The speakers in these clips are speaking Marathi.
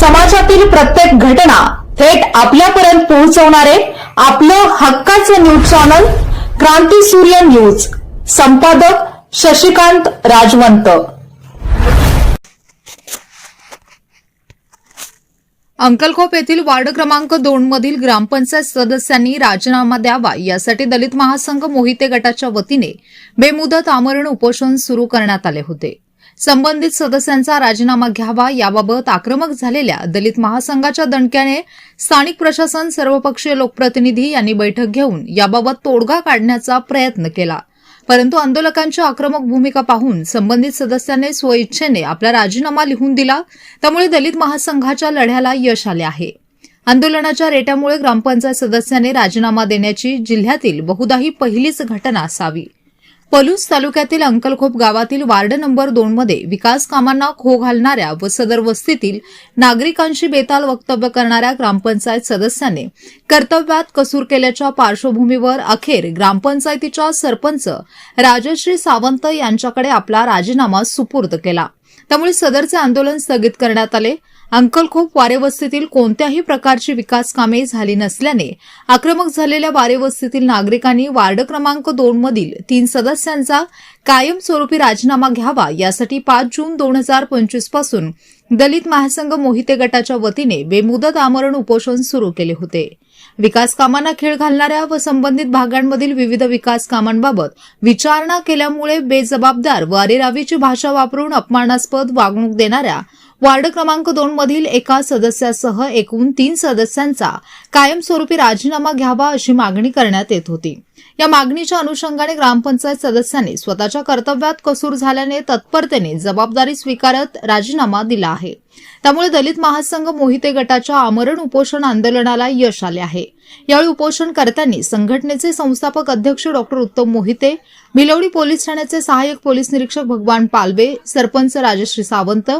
समाजातील प्रत्येक घटना थेट आपल्यापर्यंत पोहोचवणारे आपलं हक्काचं न्यूज चॅनल क्रांती सूर्य न्यूज. संपादक शशिकांत राजवंत. अंकलखोप येथील वार्ड क्रमांक दोन मधील ग्रामपंचायत सदस्यांनी राजीनामा द्यावा यासाठी दलित महासंघ मोहिते गटाच्या वतीने बेमुदत आमरण उपोषण सुरू करण्यात आले होते. संबंधित सदस्यांचा राजीनामा घ्यावा याबाबत आक्रमक झालेल्या दलित महासंघाच्या दणक्याने स्थानिक प्रशासन सर्वपक्षीय लोकप्रतिनिधी यांनी बैठक घेऊन याबाबत तोडगा काढण्याचा प्रयत्न केला. परंतु आंदोलकांची आक्रमक भूमिका पाहून संबंधित सदस्यांनी स्वइच्छेने आपला राजीनामा लिहून दिला त्यामुळे दलित महासंघाच्या लढ्याला यश आले आहे. आंदोलनाच्या रेट्यामुळे ग्रामपंचायत सदस्याने राजीनामा देण्याची जिल्ह्यातील बहुधाही पहिलीच घटना असावी. पलूस तालुक्यातील अंकलखोप गावातील वार्ड नंबर दोन मध्ये विकास कामांना खो घालणाऱ्या व सदर वस्तीतील नागरिकांशी बेताल वक्तव्य करणाऱ्या ग्रामपंचायत सदस्याने कर्तव्यात कसूर केल्याच्या पार्श्वभूमीवर अखेर ग्रामपंचायतीच्या सरपंच राजश्री सावंत यांच्याकडे आपला राजीनामा सुपूर्द केला. त्यामुळे सदरचे आंदोलन स्थगित करण्यात आले. अंकलखोप वारेवस्तीतील कोणत्याही प्रकारची विकास कामे झाली नसल्याने आक्रमक झालेल्या वारेवस्तीतील नागरिकांनी वार्ड क्रमांक दोन मधील तीन सदस्यांचा कायमस्वरूपी राजीनामा घ्यावा यासाठी पाच जून दोन हजार पंचवीसपासून दलित महासंघ मोहिते गटाच्या वतीने बेमुदत आमरण उपोषण सुरू केले होते. विकास कामांना खेळ घालणाऱ्या व संबंधित भागांमधील विविध विकास कामांबाबत विचारणा केल्यामुळे बेजबाबदार व अरेरावीची भाषा वापरून अपमानास्पद वागणूक देणाऱ्या वार्ड क्रमांक दोन मधील एका सदस्यासह एकूण तीन सदस्यांचा कायमस्वरूपी राजीनामा घ्यावा अशी मागणी करण्यात येत होती. या मागणीच्या अनुषंगाने ग्रामपंचायत सदस्यांनी स्वतःच्या कर्तव्यात कसूर झाल्याने तत्परतेने जबाबदारी स्वीकारत राजीनामा दिला आहे. त्यामुळे दलित महासंघ मोहिते गटाच्या आमरण उपोषण आंदोलनाला यश आले आहे. यावेळी उपोषणकर्त्यांनी संघटनेचे संस्थापक अध्यक्ष डॉक्टर उत्तम मोहिते भिलवडी पोलीस ठाण्याचे सहाय्यक पोलीस निरीक्षक भगवान पालवे सरपंच राजश्री सावंत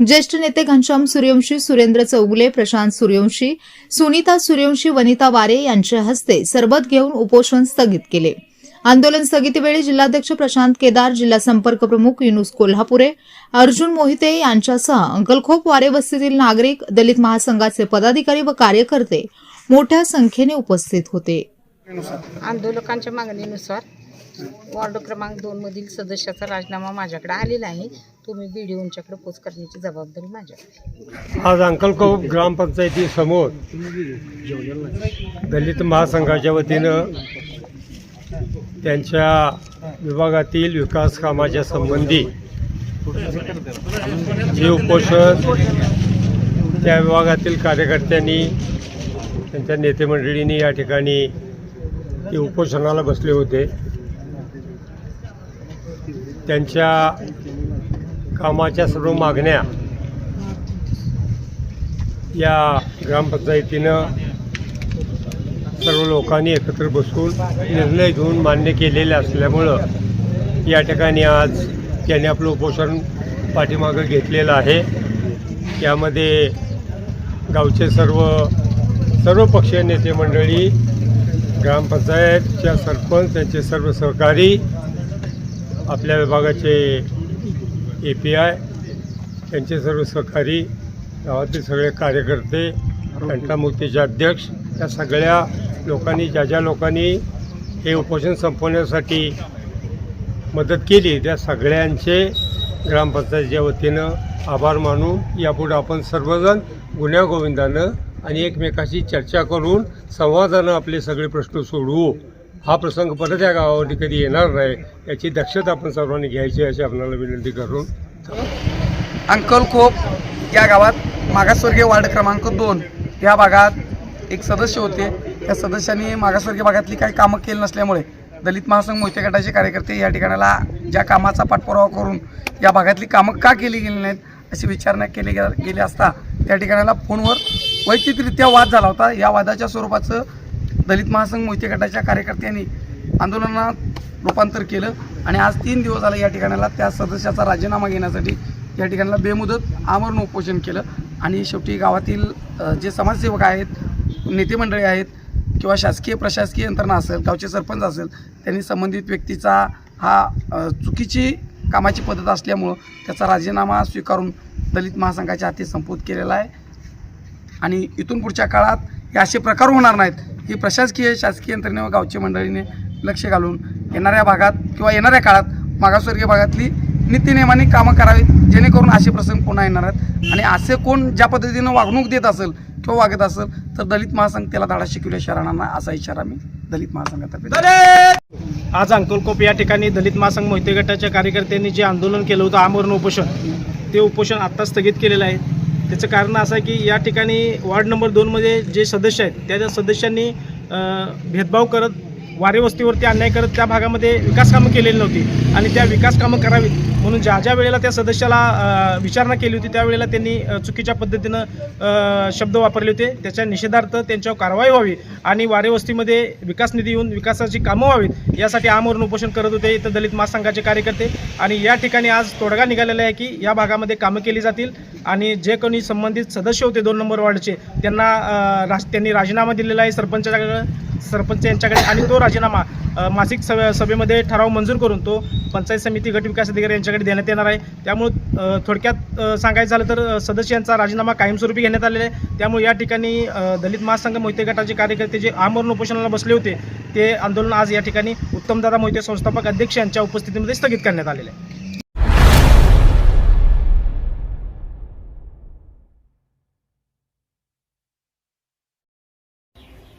ज्येष्ठ नेते घनश्याम सूर्यवंशी सुरेंद्र चौगुले प्रशांत सूर्यवंशी सुनीता सूर्यवंशी वनिता वारे यांच्या हस्ते सरबत घेऊन उपोषण स्थगित केले. आंदोलन स्थगितीवेळी जिल्हाध्यक्ष प्रशांत केदार जिल्हा संपर्क प्रमुख युनुस कोल्हापुरे अर्जुन मोहिते यांच्यासह अंकलखोप वारे वस्तीतील नागरिक दलित महासंघाचे पदाधिकारी व कार्यकर्ते मोठ्या संख्येने उपस्थित होते. आंदोलकांच्या मागणीनुसार वॉर्ड क्रमांक दोन मधील सदस्याचा राजीनामा माझ्याकडे आलेला आहे. तो मी बीडीओंच्याकडे पोच करण्याची जबाबदारी माझ्याकडे आज अंकलकोप ग्रामपंचायतीसमोर दलित महासंघाच्या वतीनं त्यांच्या विभागातील विकास कामाच्या संबंधी जे उपोषण त्या विभागातील कार्यकर्त्यांनी त्यांच्या नेतेमंडळींनी या ठिकाणी ते उपोषणाला बसले होते. त्यांच्या कामाच्या सर्व मागण्या या ग्रामपंचायतीनं सर्व लोकांनी एकत्र बसून निर्णय घेऊन मान्य केलेले असल्यामुळं या ठिकाणी आज त्यांनी आपलं उपोषण पाठीमागं घेतलेलं आहे. यामध्ये गावचे सर्व सर्व पक्षीय नेते मंडळी ग्रामपंचायतच्या सरपंच त्यांचे सर्व सहकारी आपल्या विभागाचे ए पी आय त्यांचे सर्व सहकारी गावातील सगळे कार्यकर्ते घंटामुक्तीचे अध्यक्ष त्या सगळ्या लोकांनी ज्या ज्या लोकांनी हे उपोषण संपवण्यासाठी मदत केली त्या सगळ्यांचे ग्रामपंचायतीच्या वतीनं आभार मानून यापुढे आपण सर्वजण गुन्ह्यागोविंदानं आणि एकमेकाशी चर्चा करून संवादानं आपले सगळे प्रश्न सोडवू. हा प्रसंग परत या गावावरती कधी येणार नाही याची दक्षता आपण सर्वांनी घ्यायची अशी आपल्याला विनंती करून. अंकलखोप या गावात मागासवर्गीय वार्ड क्रमांक दोन या भागात एक सदस्य होते. त्या सदस्यांनी मागासवर्गीय भागातली काही कामं केली नसल्यामुळे दलित महासंघ मोहिते गटाचे कार्यकर्ते या ठिकाणाला ज्या कामाचा पाठपुरावा करून या भागातली कामं का केली गेली नाहीत अशी विचारणा केली गेली असता त्या ठिकाणाला फोनवर वैयक्तिकरित्या वाद झाला होता. या वादाच्या स्वरूपाचं दलित महासंघ मोहिते गटाच्या कार्यकर्त्यांनी आंदोलनात रूपांतर केलं आणि आज तीन दिवस झाले या ठिकाणाला त्या सदस्याचा राजीनामा घेण्यासाठी या ठिकाणाला बेमुदत आमरण उपोषण केलं. आणि शेवटी गावातील जे समाजसेवक आहेत नेते मंडळी आहेत किंवा शासकीय प्रशासकीय यंत्रणा असेल गावचे सरपंच असेल त्यांनी संबंधित व्यक्तीचा हा चुकीची कामाची पद्धत असल्यामुळं त्याचा राजीनामा स्वीकारून दलित महासंघाच्या हाती संपूत केलेला आहे. आणि इथून पुढच्या काळात हे असे प्रकार होणार नाहीत. ही प्रशासकीय शासकीय यंत्रणे व गावच्या मंडळीने लक्ष घालून येणाऱ्या भागात किंवा येणाऱ्या काळात मागासवर्गीय भागातली नीतीनियमाने कामं करावीत जेणेकरून असे प्रसंग पुन्हा येणार आहेत. आणि असे कोण ज्या पद्धतीनं वागणूक देत असेल किंवा वागत असेल तर दलित महासंघ त्याला धाडा शिकवल्याशिवाय राहणार असा इशारा मी दलित महासंघातर्फे आज अंकलकोप या ठिकाणी दलित महासंघ मोहिते गटाच्या कार्यकर्त्यांनी जे आंदोलन केलं होतं आमरण उपोषण ते उपोषण आत्ता स्थगित केलेलं आहे. त्याचं कारण असं आहे की या ठिकाणी वार्ड नंबर दोनमध्ये जे सदस्य आहेत त्या सदस्यांनी भेदभाव करत वारे वस्तीवरती अन्याय करत त्या भागामध्ये विकास कामं केलेली नव्हती. आणि त्या विकास कामं करावीत म्हणून ज्या ज्या वेळेला त्या सदस्याला विचारणा केली होती त्यावेळेला त्यांनी चुकीच्या पद्धतीनं शब्द वापरले होते. त्याच्या निषेधार्थ त्यांच्यावर कारवाई व्हावी आणि वारे वस्तीमध्ये विकास निधी येऊन विकासाची कामं व्हावीत यासाठी आमवरून उपोषण करत होते. इथं दलित महासंघाचे कार्यकर्ते. आणि या ठिकाणी आज तोडगा निघालेला आहे की या भागामध्ये कामं केली जातील आणि जे कोणी संबंधित सदस्य होते दोन नंबर वार्डचे त्यांना राज त्यांनी राजीनामा दिलेला आहे सरपंचाकडं सरपंच यांच्याकडे आणि तो राजीनामा मासिक सभे सभेमध्ये ठराव मंजूर करून तो पंचायत समिती गट विकास अधिकारी यांच्याकडे देण्यात येणार आहे. त्यामुळे थोडक्यात सांगायचं झालं तर सदस्य सदस्यांचा राजीनामा कायमस्वरूपी घेण्यात आलेला आहे. त्यामुळे या ठिकाणी दलित महासंघ मोहिते गटाचे कार्यकर्ते जे आमरण उपोषणाला बसले होते ते आंदोलन आज या ठिकाणी उत्तमदादा मोहिते संस्थापक अध्यक्ष यांच्या उपस्थितीमध्ये स्थगित करण्यात आलेलं आहे.